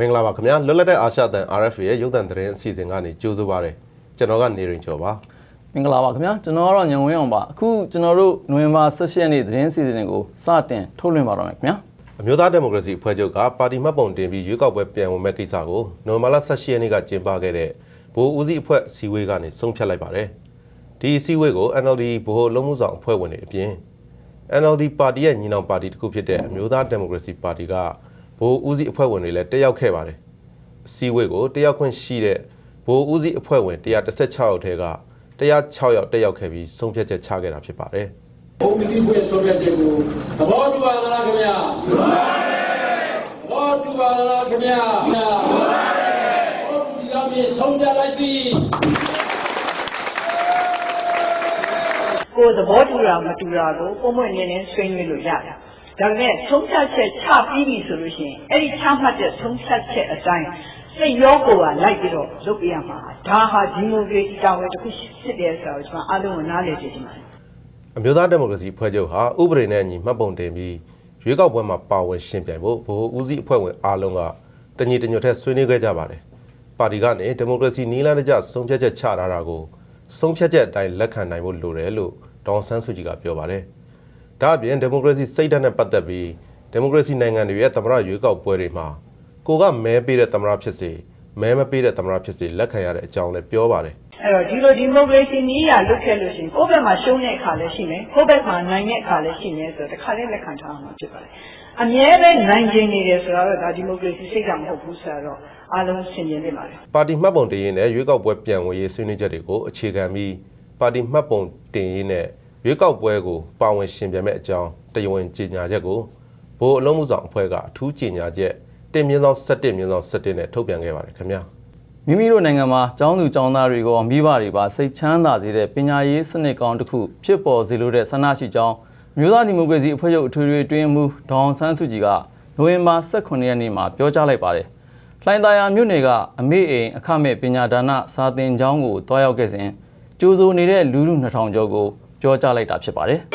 မင်္ဂလာပါခင်ဗျာလွတ်လပ်တဲ့အာရှတန် RFA ရဲ့ရုပ်သံသတင်းအစီအစဉ်ကနေကြိုဆိုပါရစေကျွန်တော်ကနေရင်ကျော်ပါမင်္ဂလာပါခင်ဗျာကျွန်တော်ကတော့ညံဝင်းအောင်ပါအခုကျွန်တော်တို့နိုဝင်ဘာ16ရက်နေ့သတင်းစီစဉ်တွေကိုစတင်ထုတ်လွှင့်ပါတော့မယ်ခင်ဗျာအမျိုးသားဒီမိုကရေစီအဖွဲ့ချုပ်ကပါတီမှတ်ပုံတင်ပြီးရွေးကောက်ပွဲပြန်ဝင်မဲ့ကိစ္စကိုနိုဝင်ဘာလ16ရက်နေ့ကကျင်းပခဲ့တဲ့ဗဟိုဦးစီးအဖွဲ့အစည်းအဝေးကနေဆုံးဖြတ်လိုက်ပါတယ်ဒီအစည်းအဝေးကို NLD ဗဟိုလုံးမှုဆောင်အဖွဲ့ဝင်တွေအပြင် NLD ပါတီရဲ့ညီနောင်ပါတီတစ်ခုဖြစ်တဲ့အမျိုးသားဒီမိုကရေစီပါတီက ဗဟိုဦးစီးအဖွဲ့ဝင်တွေလည်းတက်ရောက်ခဲ့ပါတယ်အစည်းအဝေးကိုတက်ရောက်ခွင့်ရှိတဲ့ဗဟိုဦးစီးအဖွဲ့ဝင်116ယောက်ထဲက106ယောက်တက်ရောက်ခဲ့ပြီးဆုံးဖြတ်ချက်ချခဲ့တာဖြစ်ပါတယ်ဘုံတိဖွဲ့ဆုံးဖြတ်ချက်ကိုသဘောတူပါလားခင်ဗျာတူပါတယ်သဘောတူပါလားခင်ဗျာတူပါတယ်ဘုံဒီကမြေဆုံးဖြတ်လိုက်ပြီကိုယ်သဘောတူတာမတူတာကိုပုံမှန်နေနေဆွေးနွေးလို့ရတယ်။ ဒါပေမဲ့ဆုံးဖြတ်ချက်ချပြီးပြီဆိုလို့ရှိရင်အဲ့ဒီချမှတ်တဲ့ဆုံးဖြတ်ချက်အတိုင်းစိတ်ရောကိုယ်ကလိုက်ပြီးတော့လုပ်ပြရမှာ။ဒါဟာဒီမိုကရေစီတာဝန်တစ်ခုဖြစ်တယ်ဆိုတော့ကျွန်မအားလုံးကိုနားလည်ကြည့်ချင်ပါတယ်။အမျိုးသားဒီမိုကရေစီဖွဲ့ချုပ်ဟာဥပဒေနဲ့အညီမှတ်ပုံတင်ပြီးရွေးကောက်ပွဲမှာပါဝင်ရှင်ပြိုင်ဖို့ဗဟိုဦးစီးအဖွဲ့ဝင်အားလုံးကတညီတညွတ်ထက်ဆွေးနွေးခဲ့ကြပါတယ်။ပါတီကနေဒီမိုကရေစီနီးလန်းတကျဆုံးဖြတ်ချက်ချထားတာကိုဆုံးဖြတ်ချက်အတိုင်းလက်ခံနိုင်ဖို့လိုတယ်လို့ဒေါအောင်ဆန်းစုကြည်ကပြောပါတယ်။ ဒါအပြင်ဒီမိုကရေစီစိတ်ဓာတ်နဲ့ပတ်သက်ပြီးဒီမိုကရေစီနိုင်ငံတွေရဲ့သမ္မတရွေးကောက်ပွဲတွေမှာကိုကမဲပေးတဲ့သမ္မတဖြစ်စေမဲမပေးတဲ့သမ္မတဖြစ်စေလက်ခံရတဲ့အကြောင်းလည်းပြောပါတယ်။အဲ့တော့ဒီလိုဒီမိုကရေစီနည်းရလွတ်ခဲ့လို့ရှိရင်ကိုယ့်ဘက်မှာရှုံးတဲ့အခါလည်းရှိမယ်ကိုယ့်ဘက်မှာနိုင်တဲ့အခါလည်းရှိမယ်ဆိုတော့တစ်ခါလေးလက်ခံထားမှာဖြစ်ပါတယ်အမြဲပဲနိုင်ကျင်နေတယ်ဆိုတော့ဒါဒီမိုကရေစီစိတ်ကမဟုတ်ဘူးဆိုတော့အားလုံးဆင်ခြင်နေပါတယ်ပါတီမှတ်ပုံတင်ရေးနဲ့ရွေးကောက်ပွဲပြန်ဝင်ရေးဆွေးနွေးချက်တွေကိုအခြေခံပြီးပါတီမှတ်ပုံတင်ရေးနဲ့ ရွေးကောက်ပွဲကိုပါဝင်ရှင်ပြမဲ့အကြောင်းတရားဝင်ကြေညာချက်ကိုဘိုးအလုံးမှုဆောင်အဖွဲ့ကအထူးကြေညာချက်တင်မြင့်ဆောင်17မြင့်ဆောင်17နဲ့ထုတ်ပြန်ခဲ့ပါတယ်ခင်ဗျာမိမိတို့နိုင်ငံမှာကျောင်းသူကျောင်းသားတွေကိုမိဘတွေပါစိတ်ချမ်းသာစေတဲ့ပညာရေးစနစ်ကောင်းတစ်ခုဖြစ်ပေါ်စေလိုတဲ့ဆန္ဒရှိကြောင်းအမျိုးသားဒီမိုကရေစီအဖွဲ့ချုပ်အထွေထွေတွင်းမှုဒေါအောင်ဆန်းစုကြည်ကနိုဝင်ဘာ18ရက်နေ့မှာပြောကြားလိုက်ပါတယ်။လှိုင်သာယာမြို့နယ်ကအမေအိမ်အခမဲ့ပညာဒါနစာသင်ကျောင်းကိုတွားရောက်ခဲ့စဉ်ကြိုးစိုးနေတဲ့လူလူ2000ကျော်ကို ပြောကြားလိုက်တာဖြစ်ပါတယ်။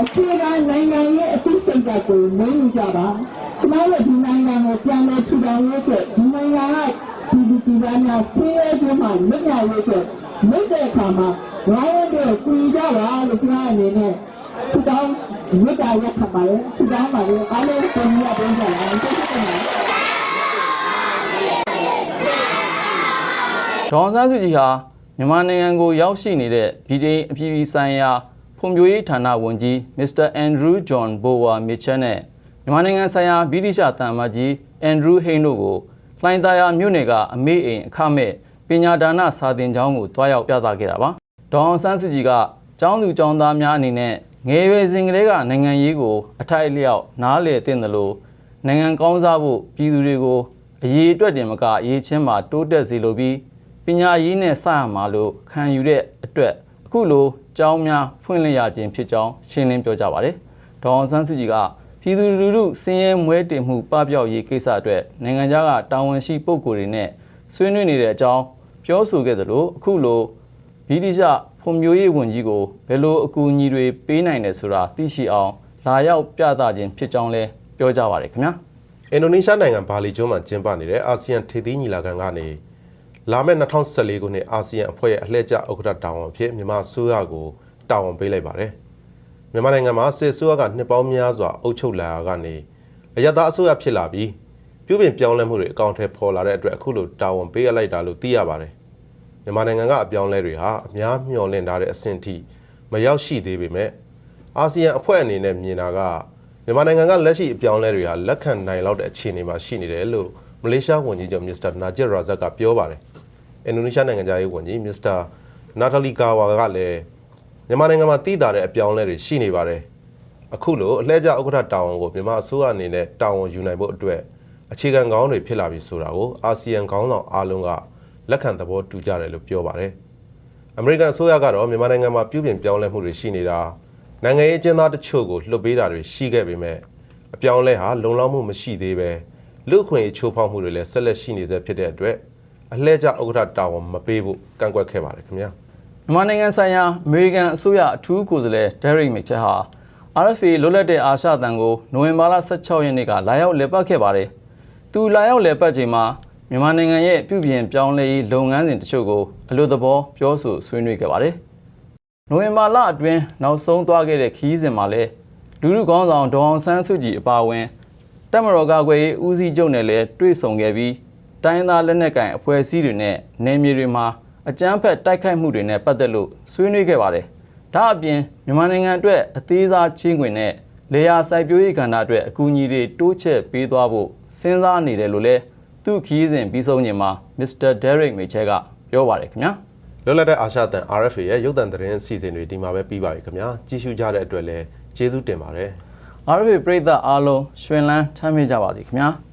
အခြေခံနိုင်ငံရဲ့အသိစိတ်ဓာတ်ကိုမင်းယူကြပါကျမတို့ဒီနိုင်ငံကိုပြန်လည်ထူထောင်ရေးအတွက်ဒီနိုင်ငံကဒီဒီဒီကများဆင်းရဲခြင်းမှမြင့်မြတ်ရေးအတွက်မြင့်တဲ့အခါမှာဝိုင်းဝန်းတွေကူညီကြပါလို့ကျမအနေနဲ့ ထူထောင်မြတ်တာရက်ခါပါတယ်ထူထောင်ပါလေအားလုံးပုံရပေးကြလားကျေးဇူးတင်ပါတယ်ဒေါအောင်ဆန်းစုကြည်ဟာမြန်မာနိုင်ငံကိုရောက်ရှိနေတဲ့ဗြိတိန်အပြည်ပြည်ဆိုင်ရာဖွံ့ဖြိုးရေးဌာနဝန်ကြီးမစ္စတာအန်ဒရူးဂျွန်ဘိုဝါမစ်ချယ်နဲ့မြန်မာနိုင်ငံဆိုင်ရာဗြိတိရှတန်မတ်ကြီးအန်ဒရူးဟိန်းတို့ကိုလှိုင်သာယာမြို့နယ်ကအမေအိမ်အခမဲ့ပညာဒါနစာသင်ကျောင်းကိုတွားရောက်ပြသခဲ့တာပါဒေါအောင်ဆန်းစုကြည်ကကျောင်းသူကျောင်းသားများအနေနဲ့ ငယ်ရွယ်စဉ်ကတည်းကနိုင်ငံရေးကို အထိုက်အလျောက်နားလည်သင့်တယ်လို့နိုင်ငံကောင်းစားဖို့ပြည်သူတွေကိုအရေးအတွက်တင်မကအရေးချင်းမှာတိုးတက်စေလိုပြီးပညာရေးနဲ့စရမှာလို့ခံယူတဲ့အတွက်အခုလိုကျောင်းများဖွင့်လှစ်ရခြင်းဖြစ်ကြောင်းရှင်းလင်းပြောကြားပါတယ်။ဒေါအောင်ဆန်းစုကြည်ကပြည်သူလူထုစင်းရဲမွဲတင်မှုပပျောက်ရေးကိစ္စအတွက်နိုင်ငံခြားကတာဝန်ရှိပုဂ္ဂိုလ်တွေနဲ့ဆွေးနွေးနေတဲ့အကြောင်းပြောဆိုခဲ့သလိုအခုလိုဗြိတိရှ ဖွံ့ဖြိုးရေးဝန်ကြီးကိုဘယ်လိုအကူအညီတွေပေးနိုင်တယ်ဆိုတာသိရှိအောင်လာရောက်ပြသခြင်းဖြစ်ကြောင်းလည်းပြောကြားပါတယ်ခင်ဗျာ။အင်ဒိုနီးရှားနိုင်ငံဘာလီကျွန်းမှာကျင်းပနေတဲ့အာဆီယံထိပ်သီးညီလာခံကနေလာမယ့်2014ခုနှစ်အာဆီယံအဖွဲ့ရဲ့အလှည့်ကျဥက္ကဋ္ဌတာဝန်အဖြစ်မြန်မာအစိုးရကိုတာဝန်ပေးလိုက်ပါတယ်။မြန်မာနိုင်ငံမှာစစ်အစိုးရကနှစ်ပေါင်းများစွာအုပ်ချုပ်လာရာကနေအယက်သားအစိုးရဖြစ်လာပြီးပြုပြင်ပြောင်းလဲမှုတွေအကောင့်ထဲပေါ်လာတဲ့အတွက်အခုလိုတာဝန်ပေးရလိုက်တာလို့သိရပါတယ်။ မြန်မာနိုင်ငံကအပြောင်းလဲတွေဟာအများမျှော်လင့်ထားတဲ့အဆင့်ထိမရောက်ရှိသေးပေမဲ့အာဆီယံအဖွဲ့အနေနဲ့မြင်တာကမြန်မာနိုင်ငံကလက်ရှိအပြောင်းအလဲတွေဟာလက်ခံနိုင်လောက်တဲ့အခြေအနေမှာရှိနေတယ်လို့မလေးရှားဝန်ကြီးချုပ်မစ္စတာနာဂျစ်ရာဇတ်ကပြောပါတယ်။အင်ဒိုနီးရှားနိုင်ငံသားရေးဝန်ကြီးမစ္စတာနာတာလီကာဝါကလည်းမြန်မာနိုင်ငံမှာတည်တာတဲ့အပြောင်းအလဲတွေရှိနေပါတယ်။အခုလိုအလှည့်ကျဥက္ကဋ္ဌတာဝန်ကိုမြန်မာအစိုးရအနေနဲ့တာဝန်ယူနိုင်ဖို့အတွက်အခြေခံကောင်းတွေဖြစ်လာပြီဆိုတာကိုအာဆီယံခေါင်းဆောင်အားလုံးက လက်ခံသဘောတူကြတယ်လို့ပြောပါတယ်။အမေရိကန်အစိုးရကတော့မြန်မာနိုင်ငံမှာပြုပြင်ပြောင်းလဲမှုတွေရှိနေတာနိုင်ငံရေးအကျဉ်းသားတချို့ကိုလွှတ်ပေးတာတွေရှိခဲ့ပေမဲ့အပြောင်းအလဲဟာလုံလောက်မှုမရှိသေးပဲလူ့အခွင့်အရေးချိုးဖောက်မှုတွေလည်းဆက်လက်ရှိနေဆဲဖြစ်တဲ့အတွက်အလှည့်ကျဥက္ကဋ္ဌတာဝန်မပေးဖို့ကန့်ကွက်ခဲ့ပါတယ်ခင်ဗျာမြန်မာနိုင်ငံဆိုင်ရာအမေရိကန်အစိုးရအထူးကိုယ်စားလှယ် Derek Mitchell ဟာ RFA လွတ်လပ်တဲ့အာရှတန်ကိုနိုဝင်ဘာလ16ရက်နေ့ကလာရောက်လည်ပတ်ခဲ့ပါတယ်။သူလာရောက်လည်ပတ်ချိန်မှာ မြန်မာနိုင်ငံရဲ့ပြုပြင်ပြောင်းလဲရေးလုပ်ငန်းစဉ်တချို့ကိုအလို့သဘောပြောဆိုဆွေးနွေးခဲ့ပါတယ်။နိုဝင်ဘာလအတွင်းနောက်ဆုံးသွားခဲ့တဲ့ခီးစဉ်မှာလည်းလူလူကောင်းဆောင်ဒေါအောင်ဆန်းစုကြည်အပါအဝင်တက်မတော်ကာကွယ်ရေးဦးစီးချုပ်နဲ့လည်းတွေ့ဆုံခဲ့ပြီးတိုင်းသားလက်နက်ကိုင်အဖွဲ့အစည်းတွေနဲ့နယ်မြေတွေမှာအကြမ်းဖက်တိုက်ခိုက်မှုတွေနဲ့ပတ်သက်လို့ဆွေးနွေးခဲ့ပါတယ်။ဒါအပြင်မြန်မာနိုင်ငံအတွက်အသေးစားချင်းခွင်နဲ့လေယာစိုက်ပျိုးရေးကဏ္ဍအတွက်အကူအညီတွေတိုးချဲ့ပေးသွားဖို့စဉ်းစားနေတယ်လို့လည်း သူ့ခီးစဉ်ပြီးဆုံးချိန်မှာ Mr. Derek Mitchell ကပြောပါတယ်ခင်ဗျာ။လွတ်လပ်တဲ့အာရှတန် RFA ရဲ့ရုပ်သံသတင်းအစီအစဉ်တွေဒီမှာပဲပြီးပါပြီခင်ဗျာကြည့်ရှုကြတဲ့အတွက်လည်းကျေးဇူးတင်ပါတယ် RFA ပရိသတ်အားလုံးရှင်လန်းချမ်းမြေ့ကြပါသည်ခင်ဗျာ။